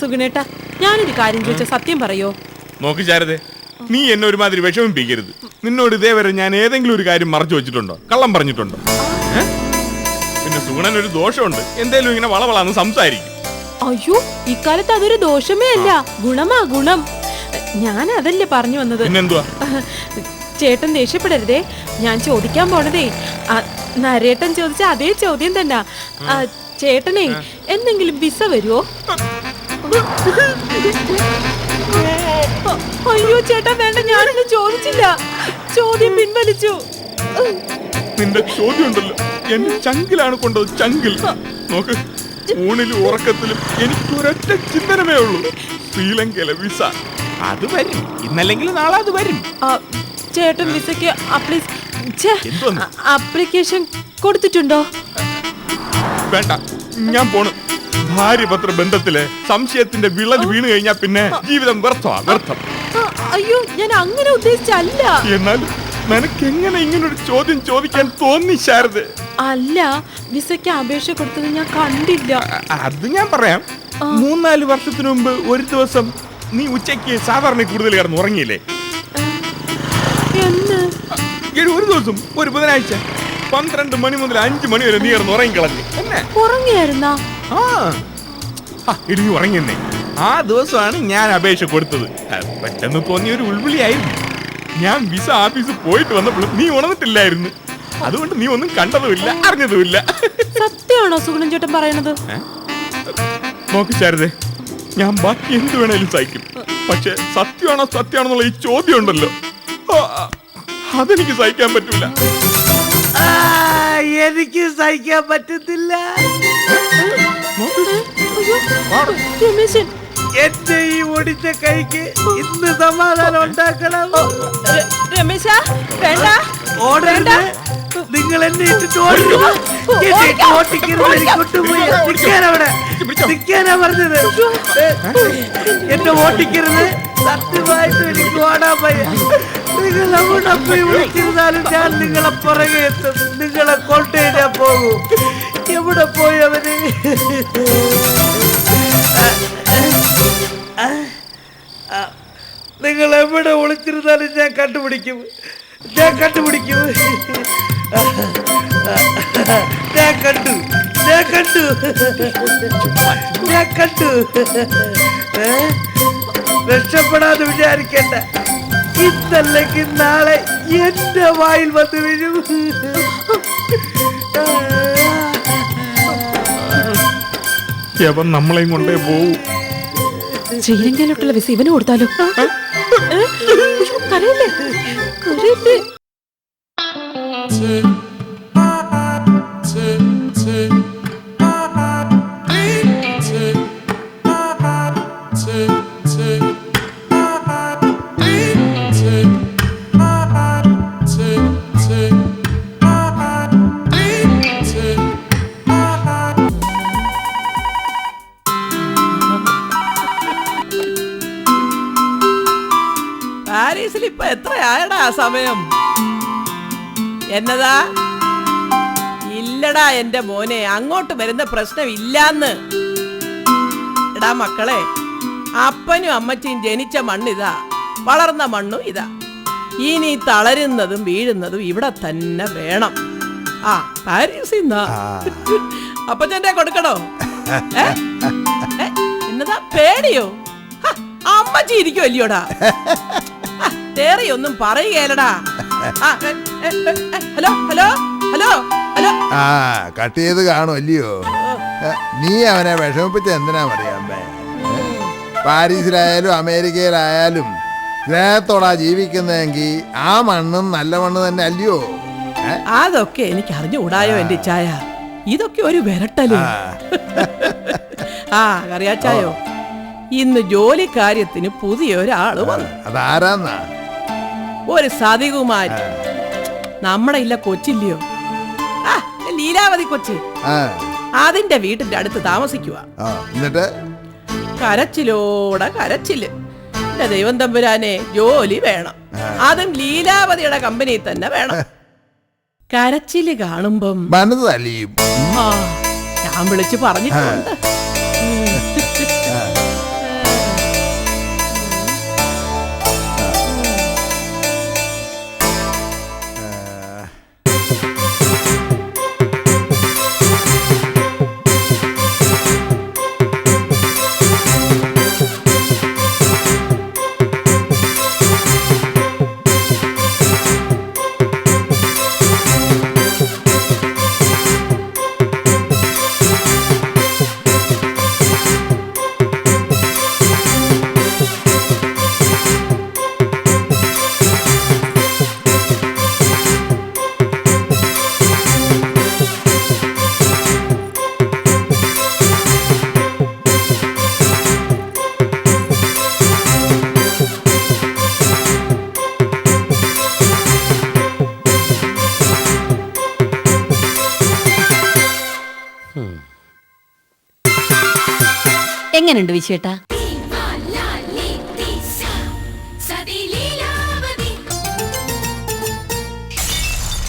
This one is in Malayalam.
സുഗുണേട്ടാ ഞാനൊരു കാര്യം ചോദിച്ച സത്യം പറയോ? നോക്ക് ശാരദേ നീ എന്നെ ഒരുമാതിരി വിഷമിപ്പിക്കരുത് നിന്നോട് ഇതേവരെ ഞാൻ ഏതെങ്കിലും ഒരു കാര്യം മറച്ചു വെച്ചിട്ടുണ്ടോ? കള്ളം പറഞ്ഞിട്ടുണ്ടോ? പിന്നെ സുഗുണൻ ഒരു ദോഷമുണ്ട്. എന്തേലും ഇങ്ങനെ വളവളാന്ന് സംസാരിക്കും. അയ്യോ ഇക്കാലത്ത് അതൊരു ദോഷമേ അല്ല. ഗുണമാ ഗുണം. ഞാൻ അതല്ലേ പറഞ്ഞു വന്നത്? പിന്നെന്തുവാ? ചേട്ടൻ ദേഷ്യപ്പെടരുതേ ഞാൻ ചോദിക്കാൻ പോണതേ. നരേട്ടൻ ചോദിച്ച അതേ ചോദ്യം തന്നെ. ചേട്ടനെ എന്തെങ്കിലും വിസ വരുമോ അയ്യോ ചേട്ടാ വേണ്ട ഞാനൊന്നും ചോദിച്ചില്ല. ചോദ്യം പിൻവലിച്ചു. നിന്റെ ചോദ്യം ഉണ്ടല്ലോ എന്റെ ചങ്കിലാണ് കൊണ്ടത് ചങ്കിൽ. നോക്ക് ഊണിലും ഉറക്കത്തിലും എനിക്ക് ഒരൊറ്റ ചിന്തനമേ ഉള്ളൂ. ശ്രീലങ്കയിലെ വിസ. അത് വരും. ഇന്നല്ലെങ്കിൽ നാളെ അത് വരും. ചേട്ടൻ വിസയ്ക്ക് അപ്ലിക്കേഷൻ കൊടുത്തിട്ടുണ്ടോ? വേണ്ട. ഞാൻ പോണു. ഭാര്യപത്ര ബന്ധത്തിലെ സംശയത്തിന്റെ വിളൽ വീണു കഴിഞ്ഞാൽ പിന്നെ ജീവിതം വ്യർത്ഥമാ വ്യർത്ഥം. അയ്യോ ഞാൻ അങ്ങനെ ഉദ്ദേശിച്ചല്ല. എന്നാൽ നിനക്ക് എങ്ങനെ ഇങ്ങനൊരു ചോദ്യം ചോദിക്കാൻ തോന്നി ശാരദ? അല്ല വിസയ്ക്ക് അപേക്ഷ കൊടുത്തത് ഞാൻ കണ്ടില്ല. അത് ഞാൻ പറയാം. മൂന്നാൽ വർഷത്തിനു മുമ്പ് ഒരു ദിവസം നീ ഉച്ചയ്ക്ക് സാധാരണ കൂടുതൽ കിടന്ന് ഉറങ്ങിയില്ലേ ഒരു ദിവസം ഒരു ബുധനാഴ്ച. പന്ത്രണ്ട് മണി മുതൽ അഞ്ച് മണി വരെ നീ ഉറങ്ങി ഉറങ്ങിക്കളഞ്ഞു. എന്നെ? ഉറങ്ങിയായിരുന്നാ? ആ. ആ, എടി നീ ഉറങ്ങിയെന്നേ. ആ ദിവസമാണ് ഞാൻ അപേക്ഷ കൊടുത്തത്. ആ, പെട്ടെന്ന് തോന്നിയ ഒരു ഉൾവിളിയായിരുന്നു. ഞാൻ വിസ ഓഫീസിൽ പോയിട്ട് വന്നപ്പോൾ നീ ഉണർന്നിട്ടില്ലായിരുന്നു. അതുകൊണ്ട് നീ ഒന്നും കണ്ടതുമില്ല അറിഞ്ഞതുമില്ല. സത്യമാണോ സുഗുണൻ ചേട്ടൻ പറയണത് നോക്ക് ശാരദേ ഞാൻ ബാക്കി എന്ത് വേണേലും സഹിക്കും. പക്ഷെ സത്യമാണോ സത്യമാണോ എന്നുള്ള ഈ ചോദ്യം ഉണ്ടല്ലോ. ആ, അതെനിക്ക് സഹിക്കാൻ പറ്റൂല. എനിക്ക് സഹിക്കാൻ പറ്റത്തില്ല. രമേശൻ. എന്റെ ഈ ഒടിച്ച കൈക്ക് ഇന്ന് സമാധാനം ഉണ്ടാക്കണം. രമേശ വേണ്ട ഓടരുത്. നിങ്ങൾ എന്നെ ഇട്ടിട്ട് ഓടിക്കണം എന്നെ ഓട്ടിക്കരുത് എനിക്ക് നിൽക്കാൻ അവിടെ. നിൽക്കാനാ പറഞ്ഞത്. എന്നെ ഓട്ടിക്കരുത് നിങ്ങളെ പുറകെ എത്തും. നിങ്ങളെ കൊണ്ടുപോയി പോകും. എവിടെ പോയി അവർ? നിങ്ങൾ എവിടെ ഒളിച്ചിരുന്നാലും ഞാൻ കണ്ടുപിടിക്കും. ഞാൻ കണ്ടുപിടിക്കും. ഞാൻ കണ്ടു. ഞാൻ കണ്ടു. ഞാൻ കണ്ടു. ഏ? രക്ഷപ്പെടാതെ വിചാരിക്കണ്ട. ഇന്നല്ലെങ്കിൽ നാളെ എന്റെ വായിൽ വന്ന് വീഴും. യവൻ നമ്മളെയും കൊണ്ടേ പോവും. ശ്രീലങ്കയിലോട്ടുള്ള വിസ ഇവന് കൊടുത്താലോ? കരയല്ലേ? കരയല്ലേ? ഇപ്പൊ എത്രയായടാ സമയം? എന്നതാ? ഇല്ലടാ എന്റെ മോനെ അങ്ങോട്ട് വരുന്ന പ്രശ്നം ഇല്ലാന്ന് എടാ മക്കളെ അപ്പനും അമ്മച്ചിയും ജനിച്ച മണ്ണിതാ വളർന്ന മണ്ണും ഇതാ. ഇനി തളരുന്നതും വീഴുന്നതും ഇവിടെ തന്നെ വേണം. ആ പാരീസിൽ നിന്നാ അപ്പച്ചന്റെ കൊടുക്കണോ? എന്നതാ പേടിയോ? അമ്മച്ചി ഇരിക്കുമല്ലയോടാ ഒന്നും പറയുകയല്ലടാ ഹലോ ഹലോ ഹലോ ഹലോ. ആ കട്ട് ചെയ്ത് കാണും അല്ലയോ നീ അവനെ വിഷമിപ്പിച്ച എന്തിനാ പറയാമേ പാരീസിലായാലും അമേരിക്കയിലായാലും സ്നേഹത്തോടാ ജീവിക്കുന്നതെങ്കിൽ ആ മണ്ണും നല്ല മണ്ണ് തന്നെ അല്ലയോ? അതൊക്കെ എനിക്ക് അറിഞ്ഞുകൂടായോ എന്റെ ചായ? ഇതൊക്കെ ഒരു വിരട്ടൽ. ആ, അറിയാച്ചായോ? ഇന്ന് ജോലി കാര്യത്തിന് പുതിയൊരാൾ വന്നു. അതാരാന്നാ? ഒരു സതികുമാരി. നമ്മുടെ ഇല്ല കൊച്ചില്ലയോ? ആ ലീലാവതി കൊച്ചി. അതിന്റെ വീട്ടിന്റെ അടുത്ത് താമസിക്കുക എന്നിട്ട്? കരച്ചിലോടെ കരച്ചിൽ. എന്റെ ദൈവം തമ്പുരാനെ ജോലി വേണം. അതും ലീലാവതിയുടെ കമ്പനി തന്നെ വേണം. കരച്ചിൽ കാണുമ്പം മനസ്സലിയും ഞാൻ വിളിച്ചു പറഞ്ഞിട്ടുണ്ട്. എങ്ങനെയുണ്ട് വിശ്വേട്ടാ